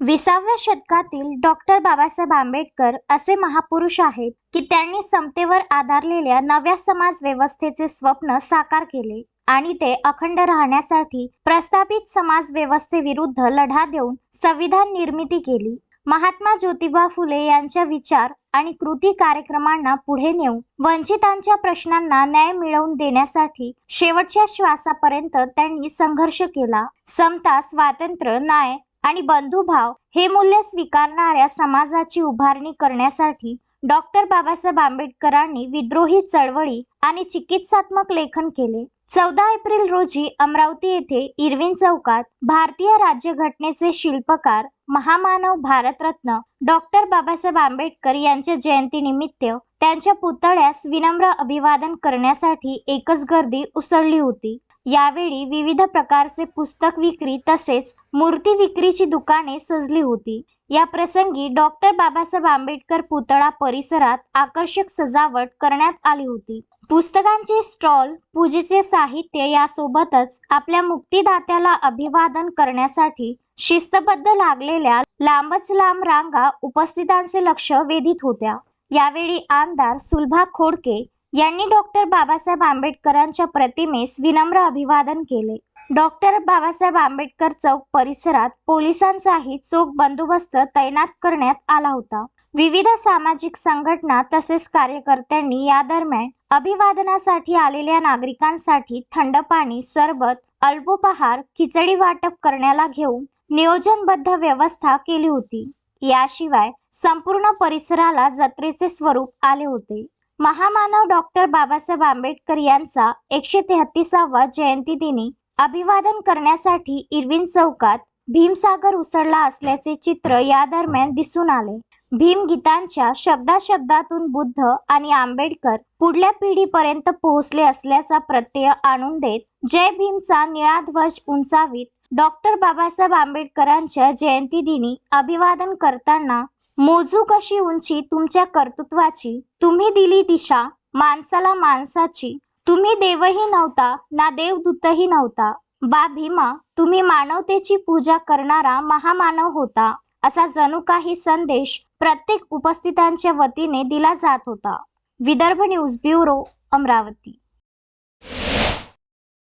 विसाव्या शतकातील डॉक्टर बाबासाहेब आंबेडकर असे महापुरुष आहेत की त्यांनी समतेवर आधारलेल्या नव्या समाज व्यवस्थेचे स्वप्न साकार केले आणि ते अखंड राहण्यासाठी प्रस्थापित समाज व्यवस्थेविरुद्ध लढा देऊन संविधान निर्मिती केली. महात्मा ज्योतिबा फुले यांच्या विचार आणि कृती कार्यक्रमांना पुढे नेऊन वंचितांच्या प्रश्नांना न्याय मिळवून देण्यासाठी शेवटच्या श्वासापर्यंत त्यांनी संघर्ष केला. समता स्वातंत्र्य न्याय आणि बंधुभाव हे मूल्य स्वीकारणाऱ्या समाजाची उभारणी करण्यासाठी डॉक्टर बाबासाहेब आंबेडकरांनी विद्रोही चळवळी आणि चिकित्सात्मक लेखन केले. चौदा एप्रिल रोजी अमरावती येथे इरविन चौकात भारतीय राज्यघटनेचे शिल्पकार महामानव भारतरत्न डॉक्टर बाबासाहेब आंबेडकर यांच्या जयंतीनिमित्त त्यांच्या पुतळ्यास विनम्र अभिवादन करण्यासाठी एकच गर्दी उसळली होती. यावेळी विविध प्रकारचे पुस्तक विक्री तसेच मूर्ती विक्रीची दुकाने सजली होती. या प्रसंगी डॉक्टर बाबासाहेब आंबेडकर पुतळा परिसरात आकर्षक सजावट करण्यात आली होती. पुस्तकांचे स्टॉल पूजेचे साहित्य यासोबतच आपल्या मुक्तिदात्याला अभिवादन करण्यासाठी शिस्तबद्ध लागलेल्या लांबच लांब रांगा उपस्थितांचे लक्ष वेधित होत्या. यावेळी आमदार सुलभा खोडके यांनी डॉक्टर बाबासाहेब आंबेडकरांच्या प्रतिमेस विनम्र अभिवादन केले. डॉक्टर बाबासाहेब आंबेडकर चौक परिसरात पोलिसांचाही चोख बंदोबस्त तैनात करण्यात आला होता. विविध सामाजिक संघटना तसेच कार्यकर्त्यांनी या दरम्यान अभिवादनासाठी आलेल्या नागरिकांसाठी थंड पाणी सरबत अल्पोपहार खिचडी वाटप करण्याला घेऊन नियोजनबद्ध व्यवस्था केली होती. याशिवाय संपूर्ण परिसराला जत्रेचे स्वरूप आले होते. महामानव डॉक्टर बाबासाहेब आंबेडकर यांचा एकशे तेहतीसावा जयंती दिनी अभिवादन करण्यासाठी इरविन चौकात भीमसागर उसळला असल्याचे चित्र या दरम्यान दिसून आले. भीमगीतांच्या शब्दाशब्दातून बुद्ध आणि आंबेडकर पुढल्या पिढीपर्यंत पोहोचले असल्याचा प्रत्यय आणून देत जय भीमचा निळा ध्वज उंचावीत डॉक्टर बाबासाहेब आंबेडकरांच्या जयंती दिनी अभिवादन करताना मोजू कशी उंची तुमच्या कर्तृत्वाची? तुम्ही दिली दिशा माणसाला माणसाची. तुम्ही देवही नव्हता ना देवदूतही नव्हता. बा भीमा तुम्ही मानवतेची पूजा करणारा महामानव होता असा जणू काही संदेश प्रत्येक उपस्थितांच्या वतीने दिला जात होता. Vidarbha news bureau Amravati.